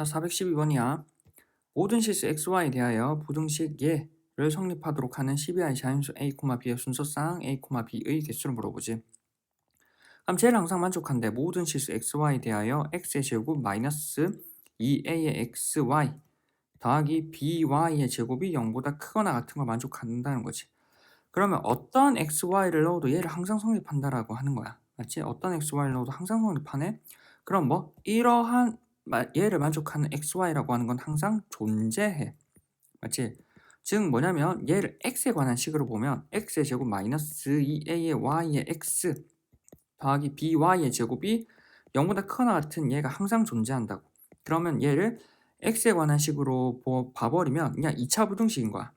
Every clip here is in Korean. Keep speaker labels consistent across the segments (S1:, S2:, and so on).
S1: 자, 412번이야. 모든 실수 xy에 대하여 부등식 예를 성립하도록 하는 12i 자연수 a, b의 순서상 a, b의 개수를 물어보지. 그럼 쟤를 항상 만족한대. 모든 실수 xy에 대하여 x의 제곱 마이너스 2a의 xy 더하기 by의 제곱이 0보다 크거나 같은 걸 만족한다는 거지. 그러면 어떤 xy를 넣어도 얘를 항상 성립한다라고 하는 거야. 맞지? 어떤 xy를 넣어도 항상 성립하네? 그럼 뭐 이러한 마- 얘를 만족하는 xy라고 하는 건 항상 존재해. 맞지? 즉 뭐냐면 얘를 x에 관한 식으로 보면 x의 제곱 마이너스 2a의 y의 x 더하기 by의 제곱이 0보다 크거나 같은 얘가 항상 존재한다고. 그러면 얘를 x에 관한 식으로 보- 봐버리면 그냥 2차 부등식인 거야.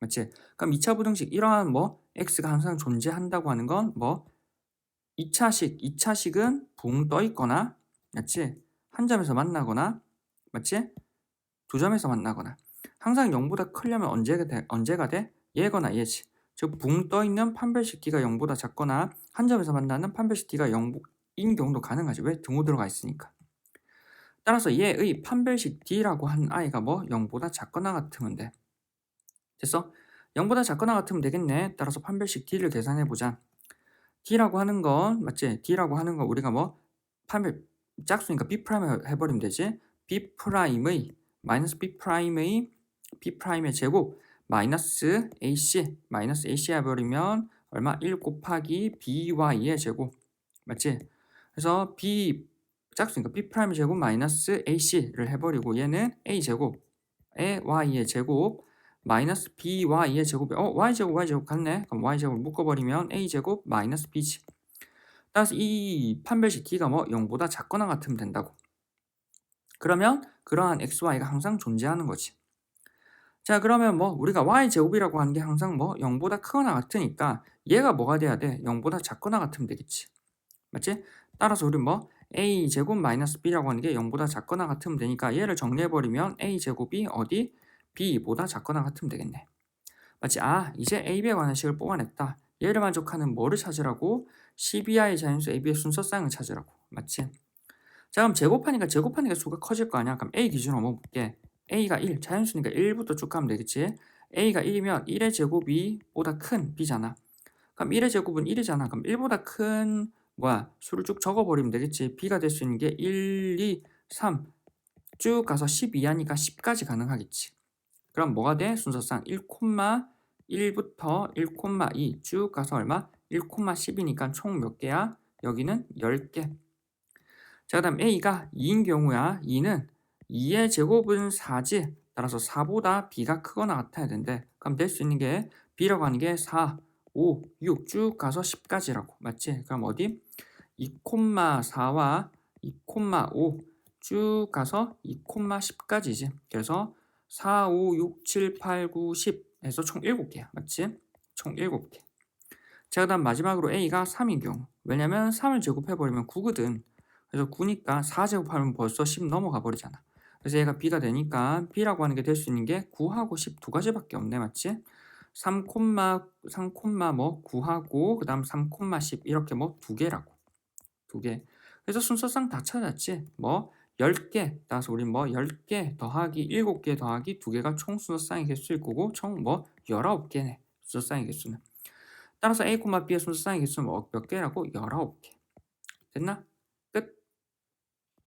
S1: 맞지? 그럼 2차 부등식 이러한 뭐 x가 항상 존재한다고 하는 건 뭐 2차식, 2차식은 붕 떠 있거나 맞지? 한 점에서 만나거나 맞지? 두 점에서 만나거나 항상 0보다 크려면 언제가 돼? 언제가 돼? 얘거나 얘지. 즉 붕 떠 있는 판별식 d가 0보다 작거나 한 점에서 만나는 판별식 d가 0인 경우도 가능하지. 왜? 등호 들어가 있으니까. 따라서 얘의 판별식 d라고 한 i가 뭐 0보다 작거나 같으면 돼. 됐어? 0보다 작거나 같으면 되겠네. 따라서 판별식 d를 계산해 보자. d라고 하는 건 맞지? d라고 하는 건 우리가 뭐 판별 짝수니까 b 프라임 해버리면 되지. b 프라임의 마이너스 b 프라임의 b 프라임의 제곱 마이너스 ac 마이너스 ac 해버리면 얼마? 1 곱하기 by의 제곱 맞지? 그래서 b 짝수니까 b 프라임의 제곱 마이너스 ac를 해버리고 얘는 a 제곱에 y의 제곱 마이너스 by의 제곱이 어 y제곱 y제곱 같네 그럼 y제곱을 묶어버리면 a제곱 마이너스 b지 따라서 이 판별식 d가 뭐 0보다 작거나 같으면 된다고 그러면 그러한 xy가 항상 존재하는 거지 자 그러면 뭐 우리가 y제곱이라고 하는 게 항상 뭐 0보다 크거나 같으니까 얘가 뭐가 돼야 돼? 0보다 작거나 같으면 되겠지 맞지? 따라서 우리 뭐 a제곱 마이너스 b라고 하는 게 0보다 작거나 같으면 되니까 얘를 정리해버리면 a제곱이 어디? b보다 작거나 같으면 되겠네. 마치 아 이제 ab에 관한 식을 뽑아냈다. 얘를 만족하는 뭐를 찾으라고? 12i 자연수 ab의 순서쌍을 찾으라고. 맞지? 자 그럼 제곱하니까 제곱하니까 수가 커질 거 아니야? 그럼 a 기준으로 한번 볼게. a가 1, 자연수니까 1부터 쭉 가면 되겠지? a가 1이면 1의 제곱이 보다 큰 b잖아. 그럼 1의 제곱은 1이잖아. 그럼 1보다 큰 뭐야? 수를 쭉 적어버리면 되겠지. b가 될 수 있는 게 1, 2, 3 쭉 가서 10 이하니까 10까지 가능하겠지. 그럼 뭐가 돼? 순서상 1,1부터 1,2 쭉 가서 얼마? 1,10이니까 총 몇 개야? 여기는 10개. 자, 그 다음 a가 2인 경우야. 2는 2의 제곱은 4지. 따라서 4보다 b가 크거나 같아야 된대. 그럼 될 수 있는 게 b라고 하는 게 4, 5, 6 쭉 가서 10까지라고. 맞지? 그럼 어디? 2,4와 2,5 쭉 가서 2,10까지지. 그래서 4, 5, 6, 7, 8, 9, 10 해서 총 7개야. 맞지? 총 7개. 자, 그 다음 마지막으로 A가 3인 경우. 왜냐면 3을 제곱해버리면 9거든. 그래서 9니까 4 제곱하면 벌써 10 넘어가 버리잖아. 그래서 얘가 B가 되니까 B라고 하는 게 될 수 있는 게 9하고 10 두 가지밖에 없네. 맞지? 3, 3, 뭐 9하고 그 다음 3, 10 이렇게 뭐 두 개라고. 두 개. 그래서 순서상 다 찾았지. 뭐 10개 따라서 우리 뭐 10개 더하기 7개 더하기 2개가 총 순서 쌍의 개수일 거고 총 뭐 19개네 순서 쌍의 개수는 따라서 A, B의 순서 쌍의 개수는 뭐 몇 개라고? 19개 됐나?